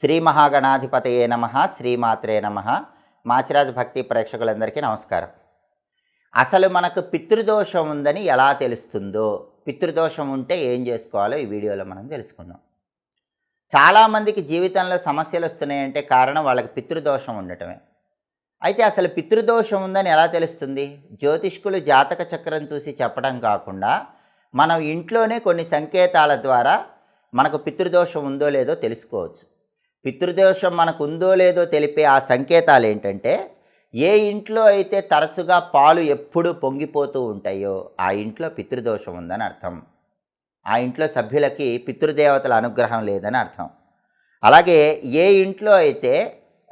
శ్రీ మహాగణాధిపతయే నమ శ్రీమాత్రే నమ. మాచిరాజ్ భక్తి ప్రేక్షకులందరికీ నమస్కారం. అసలు మనకు పితృదోషం ఉందని ఎలా తెలుస్తుందో పితృదోషం ఉంటే ఏం చేసుకోవాలో ఈ వీడియోలో మనం తెలుసుకుందాం. చాలామందికి జీవితంలో సమస్యలు వస్తున్నాయంటే కారణం వాళ్ళకి పితృదోషం ఉండటమే. అయితే అసలు పితృదోషం ఉందని ఎలా తెలుస్తుంది? జ్యోతిష్కులు జాతక చక్రం చూసి చెప్పడం కాకుండా మనం ఇంట్లోనే కొన్ని సంకేతాల ద్వారా మనకు పితృదోషం ఉందో లేదో తెలుసుకోవచ్చు. పితృదోషం మనకు ఉందో లేదో తెలిపే ఆ సంకేతాలు ఏంటంటే ఏ ఇంట్లో అయితే తరచుగా పాలు ఎప్పుడు పొంగిపోతూ ఉంటాయో ఆ ఇంట్లో పితృదోషం ఉందని అర్థం. ఆ ఇంట్లో సభ్యులకి పితృదేవతల అనుగ్రహం లేదని అర్థం. అలాగే ఏ ఇంట్లో అయితే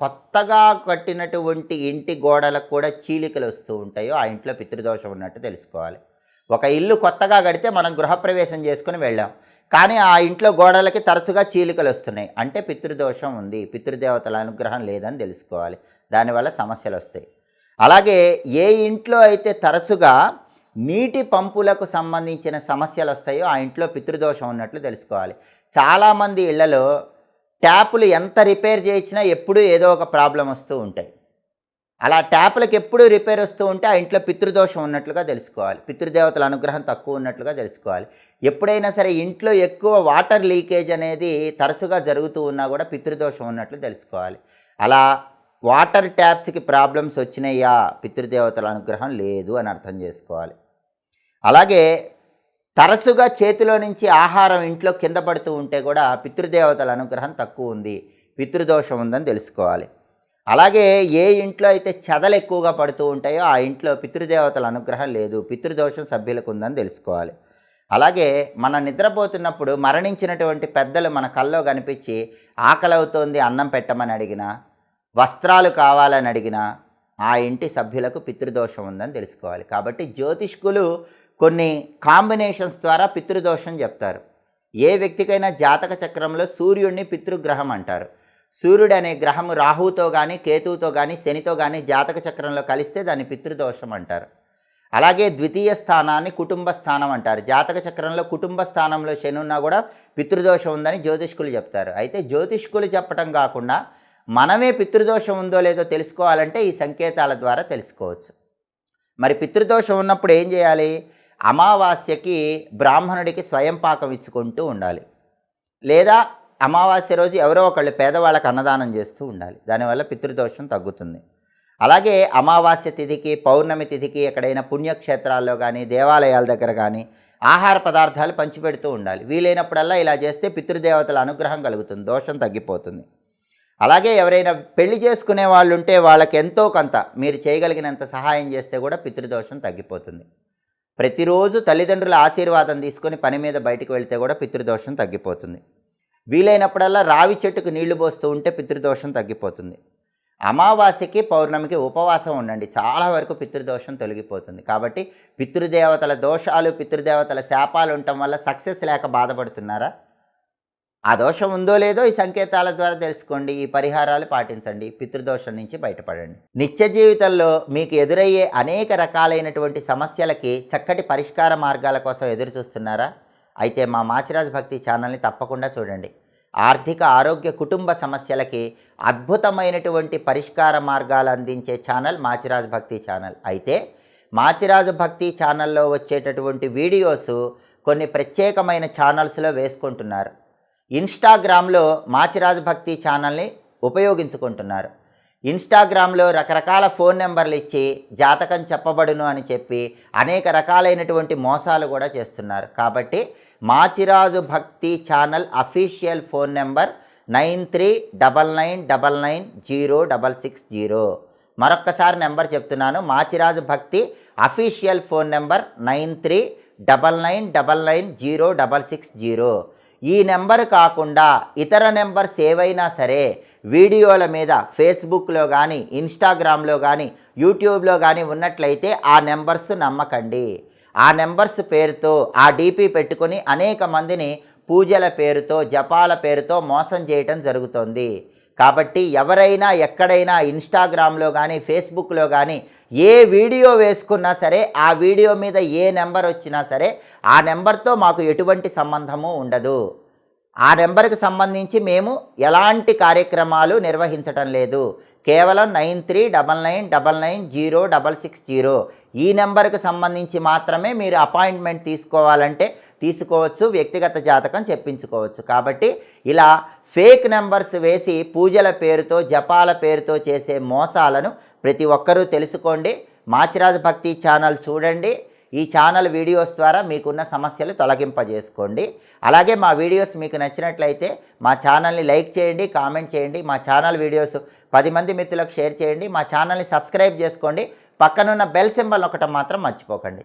కొత్తగా కట్టినటువంటి ఇంటి గోడలకు కూడా చీలికలు వస్తూ ఉంటాయో ఆ ఇంట్లో పితృదోషం ఉన్నట్టు తెలుసుకోవాలి. ఒక ఇల్లు కొత్తగా కడితే మనం గృహప్రవేశం చేసుకుని వెళ్ళాం. కానీ ఆ ఇంట్లో గోడలకి తరచుగా చీలికలు వస్తున్నాయి. అంటే పితృదోషం ఉంది. పితృదేవతల అనుగ్రహం లేదని తెలుసుకోవాలి. దానివల్ల సమస్యలు వస్తాయి. అలాగే ఏ ఇంట్లో అయితే తరచుగా నీటి పంపులకు సంబంధించిన సమస్యలు వస్తాయో ఆ ఇంట్లో పితృదోషం ఉన్నట్లు తెలుసుకోవాలి. చాలామంది ఇళ్ళలో ట్యాపులు ఎంత రిపేర్ చేయించినా ఎప్పుడూ ఏదో ఒక ప్రాబ్లం వస్తూ ఉంటాయి. అలా ట్యాప్లకు ఎప్పుడూ రిపేర్ వస్తూ ఉంటే ఆ ఇంట్లో పితృదోషం ఉన్నట్లుగా తెలుసుకోవాలి. పితృదేవతల అనుగ్రహం తక్కువ ఉన్నట్లుగా తెలుసుకోవాలి. ఎప్పుడైనా సరే ఇంట్లో ఎక్కువ వాటర్ లీకేజ్ అనేది తరచుగా జరుగుతూ ఉన్నా కూడా పితృదోషం ఉన్నట్లు తెలుసుకోవాలి. అలా వాటర్ ట్యాప్స్కి ప్రాబ్లమ్స్ వచ్చినాయా? పితృదేవతల అనుగ్రహం లేదు అని అర్థం చేసుకోవాలి. అలాగే తరచుగా చేతిలో నుంచి ఆహారం ఇంట్లో కింద పడుతూ ఉంటే కూడా పితృదేవతల అనుగ్రహం తక్కువ ఉంది. పితృదోషం ఉందని తెలుసుకోవాలి. అలాగే ఏ ఇంట్లో అయితే చెదలు ఎక్కువగా పడుతూ ఉంటాయో ఆ ఇంట్లో పితృదేవతల అనుగ్రహం లేదు. పితృదోషం సభ్యులకు ఉందని తెలుసుకోవాలి. అలాగే మన నిద్రపోతున్నప్పుడు మరణించినటువంటి పెద్దలు మన కల్లో కనిపించి ఆకలవుతోంది అన్నం పెట్టమని అడిగినా వస్త్రాలు కావాలని అడిగినా ఆ ఇంటి సభ్యులకు పితృదోషం ఉందని తెలుసుకోవాలి. కాబట్టి జ్యోతిష్కులు కొన్ని కాంబినేషన్స్ ద్వారా పితృదోషం చెప్తారు. ఏ వ్యక్తికైనా జాతక చక్రంలో సూర్యుడిని పితృగ్రహం అంటారు. సూర్యుడు అనే గ్రహము రాహుతో కానీ కేతువుతో కానీ శనితో కానీ జాతక చక్రంలో కలిస్తే దాన్ని పితృదోషం అంటారు. అలాగే ద్వితీయ స్థానాన్ని కుటుంబ స్థానం అంటారు. జాతక చక్రంలో కుటుంబ స్థానంలో శని ఉన్నా కూడా పితృదోషం ఉందని జ్యోతిష్కులు చెప్తారు. అయితే జ్యోతిష్కులు చెప్పటం కాకుండా మనమే పితృదోషం ఉందో లేదో తెలుసుకోవాలంటే ఈ సంకేతాల ద్వారా తెలుసుకోవచ్చు. మరి పితృదోషం ఉన్నప్పుడు ఏం చేయాలి? అమావాస్యకి బ్రాహ్మణుడికి స్వయం పాకం ఇచ్చుకుంటూ ఉండాలి. లేదా అమావాస్య రోజు ఎవరో ఒకళ్ళు పేదవాళ్ళకి అన్నదానం చేస్తూ ఉండాలి. దానివల్ల పితృదోషం తగ్గుతుంది. అలాగే అమావాస్య తిథికి పౌర్ణమి తిథికి ఎక్కడైనా పుణ్యక్షేత్రాల్లో కానీ దేవాలయాల దగ్గర కానీ ఆహార పదార్థాలు పంచిపెడుతూ ఉండాలి. వీలైనప్పుడల్లా ఇలా చేస్తే పితృదేవతల అనుగ్రహం కలుగుతుంది దోషం తగ్గిపోతుంది. అలాగే ఎవరైనా పెళ్ళి చేసుకునే వాళ్ళు ఉంటే వాళ్ళకి ఎంతో కొంత మీరు చేయగలిగినంత సహాయం చేస్తే కూడా పితృదోషం తగ్గిపోతుంది. ప్రతిరోజు తల్లిదండ్రుల ఆశీర్వాదం తీసుకొని పని మీద బయటకు వెళ్తే కూడా పితృదోషం తగ్గిపోతుంది. వీలైనప్పుడల్లా రావి చెట్టుకు నీళ్ళు పోస్తూ ఉంటే పితృదోషం తగ్గిపోతుంది. అమావాస్యకి పౌర్ణమికి ఉపవాసం ఉండండి. చాలా వరకు పితృదోషం తొలగిపోతుంది. కాబట్టి పితృదేవతల దోషాలు పితృదేవతల శాపాలు ఉండటం వల్ల సక్సెస్ లేక బాధపడుతున్నారా? ఆ దోషం ఉందో లేదో ఈ సంకేతాల ద్వారా తెలుసుకోండి. ఈ పరిహారాలు పాటించండి. పితృదోషం నుంచి బయటపడండి. నిత్య జీవితంలో మీకు ఎదురయ్యే అనేక రకాలైనటువంటి సమస్యలకి చక్కటి పరిష్కార మార్గాల కోసం ఎదురు చూస్తున్నారా అయితే మా మాచిరాజ్ భక్తి ఛానల్ని తప్పకుండా చూడండి. ఆర్థిక ఆరోగ్య కుటుంబ సమస్యలకి అద్భుతమైనటువంటి పరిష్కార మార్గాలు అందించే ఛానల్ మాచిరాజ్ భక్తి ఛానల్. అయితే మాచిరాజు భక్తి ఛానల్లో వచ్చేటటువంటి వీడియోస్ కొన్ని ప్రత్యేకమైన ఛానల్స్లో వేసుకుంటున్నారు. ఇన్స్టాగ్రామ్లో మాచిరాజు భక్తి ఛానల్ని ఉపయోగించుకుంటున్నారు. ఇన్స్టాగ్రామ్లో రకరకాల ఫోన్ నెంబర్లు ఇచ్చి జాతకం చెప్పబడును అని చెప్పి అనేక రకాలైనటువంటి మోసాలు కూడా చేస్తున్నారు. కాబట్టి Machiraju Bhakti channel official phone number nine three double nine double nine zero double six zero. మరొక్కసారి నెంబర్ చెప్తున్నాను. Machiraju Bhakti official phone number nine three double nine double nine zero double six zero. ఈ number కాకుండా ఇతర numbers ఏవైనా సరే వీడియోల మీద ఫేస్బుక్లో కానీ ఇన్స్టాగ్రామ్లో కానీ యూట్యూబ్లో కానీ ఉన్నట్లయితే ఆ నెంబర్స్ నమ్మకండి. ఆ నెంబర్స్ పేరుతో ఆ డీపీ పెట్టుకొని అనేక మందిని పూజల పేరుతో జపాల పేరుతో మోసం చేయటం జరుగుతోంది. కాబట్టి ఎవరైనా ఎక్కడైనా ఇన్స్టాగ్రామ్లో కానీ ఫేస్బుక్లో కానీ ఏ వీడియో వేసుకున్నా సరే ఆ వీడియో మీద ఏ నెంబర్ వచ్చినా సరే ఆ నెంబర్తో మాకు ఎటువంటి సంబంధము ఉండదు. ఆ నెంబర్కి సంబంధించి మేము ఎలాంటి కార్యక్రమాలు నిర్వహించటం లేదు. కేవలం nine three double nine double nine zero double six zero ఈ నెంబర్కి సంబంధించి మాత్రమే మీరు అపాయింట్మెంట్ తీసుకోవాలంటే తీసుకోవచ్చు వ్యక్తిగత జాతకం చెప్పించుకోవచ్చు. కాబట్టి ఇలా ఫేక్ నెంబర్స్ వేసి పూజల పేరుతో జపాల పేరుతో చేసే మోసాలను ప్రతి ఒక్కరూ తెలుసుకోండి. మాచిరాజ భక్తి ఛానల్ చూడండి. ఈ ఛానల్ వీడియోస్ ద్వారా మీకున్న సమస్యలు తొలగింపజేసుకోండి. అలాగే మా వీడియోస్ మీకు నచ్చినట్లయితే మా ఛానల్ని లైక్ చేయండి కామెంట్ చేయండి. మా ఛానల్ వీడియోస్ పది మంది మిత్రులకు షేర్ చేయండి. మా ఛానల్ని సబ్స్క్రైబ్ చేసుకోండి. పక్కనున్న బెల్ సింబల్ ఒకటి మాత్రం మర్చిపోకండి.